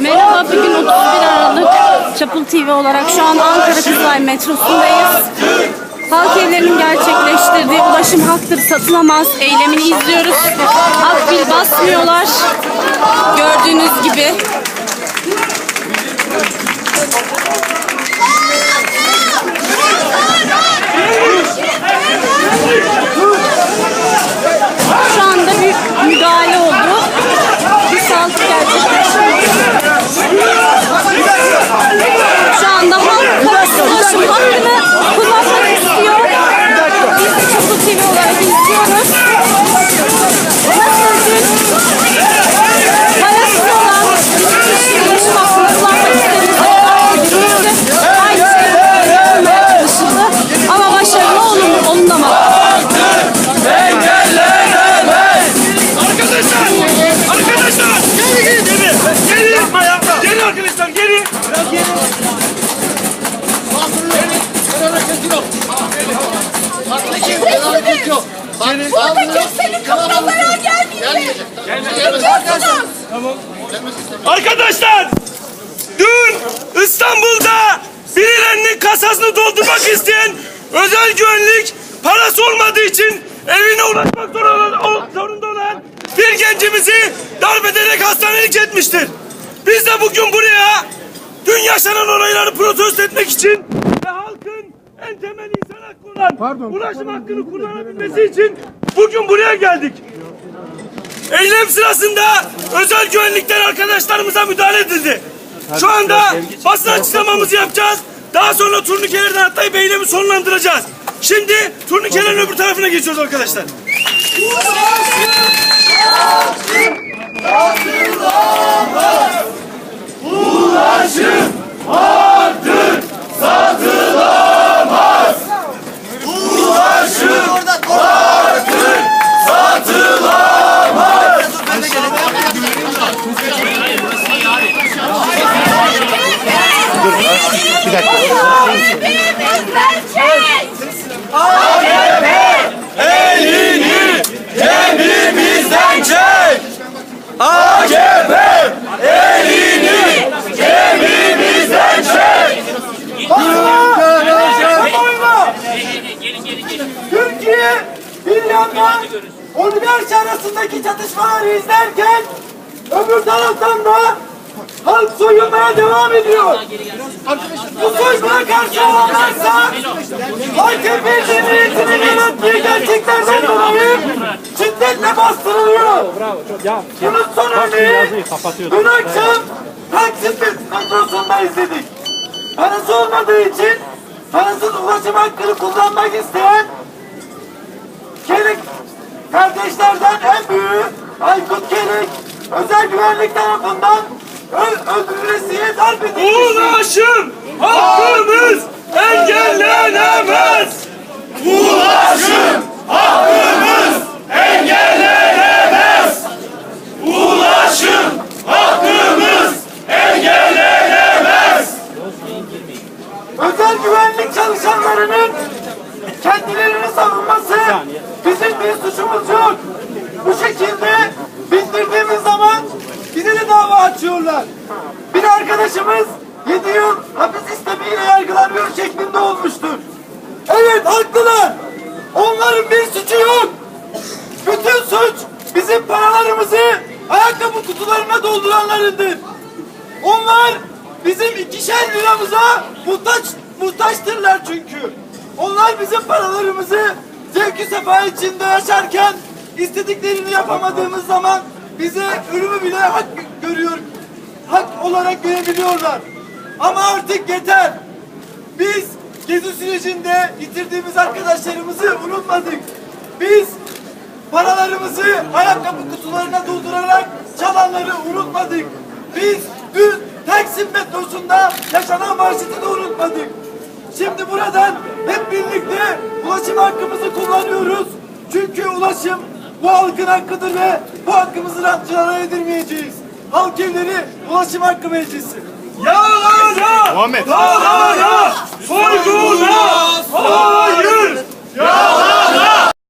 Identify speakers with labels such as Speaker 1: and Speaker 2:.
Speaker 1: Merhaba, bugün 31 Aralık Çapul TV olarak şu an Ankara Kızılay metrosundayız. Halk evlerinin gerçekleştirdiği ulaşım haktır satılamaz eylemini izliyoruz. Akbil basmıyorlar. Gördüğünüz gibi.
Speaker 2: Burada kimsenin kapına zarar gelmeyecek.
Speaker 3: Arkadaşlar! Dün İstanbul'da birilerinin kasasını doldurmak isteyen özel güvenlik parası olmadığı için evine ulaşmak zorunda, ol- zorunda olan bir gencimizi darp ederek hastanelik etmiştir. Biz de bugün buraya dün yaşanan olayları protesto etmek için ve halkın en temel hakkı olan ulaşım hakkını kullanabilmesi için bugün buraya geldik. Eylem sırasında özel güvenlikler arkadaşlarımıza müdahale edildi. Şu anda basın açıklamamızı yapacağız. Daha sonra turnikelerden atlayıp eylemi sonlandıracağız. Şimdi turnikelerin öbür tarafına geçiyoruz arkadaşlar.
Speaker 2: Hepimizden çek.
Speaker 3: Elini cebimizden çek. AKP elini cebimizden çek.
Speaker 4: Türkiye bir yandan oligarşi arasındaki çatışmaları izlerken öbür taraftan da halk soyulmaya devam ediyor. Bu soykuna karşı olanlarsa AKP Cumhuriyeti'nin yarattığı gerçeklerden dolayı şiddetle bastırılıyor. Bunun son örneği dün akşam Taksim metrosunda izledik. Parası olmadığı için parasız ulaşım hakkını kullanmak isteyen Kelik kardeşlerden en büyüğü Aykut Kelik özel güvenlik tarafından öldürülesiye darp edilmiştir.
Speaker 3: Ulaşım hakkımız engellenemez. Ulaşım hakkımız engellenemez. Ulaşım hakkımız engellenemez.
Speaker 4: Özel güvenlik çalışanlarının kendilerini savunması bizim bir suçumuz yok. Bu şekilde bildirdiğimiz zaman bize de açıyorlar. Bir arkadaşımız 7 yıl hapis istemiyle yargılanıyor şeklinde olmuştur. Evet haklılar. Onların bir suçu yok. Bütün suç bizim paralarımızı ayakkabı kutularına dolduranlarındır. Onlar bizim ikişer liramıza muhtaç, muhtaçtırlar çünkü. Onlar bizim paralarımızı zevki sefa içinde yaşarken istediklerini yapamadığımız zaman bize ölümü bile hak görüyor, hak olarak görebiliyorlar. Ama artık yeter. Biz gezi sürecinde yitirdiğimiz arkadaşlarımızı unutmadık. Biz paralarımızı ayakkabı kutularına doldurarak çalanları unutmadık. Biz dün Taksim metrosunda yaşanan marşeti de unutmadık. Şimdi buradan hep birlikte ulaşım hakkımızı kullanıyoruz. Çünkü ulaşım bu halkın hakkıdır ve bu hakkımızı rantçılara yedirmeyeceğiz. Halk evleri ulaşım hakkı meclisi.
Speaker 3: Yalana, Muhammed. Yalana, soyguna, hayır. Yalana,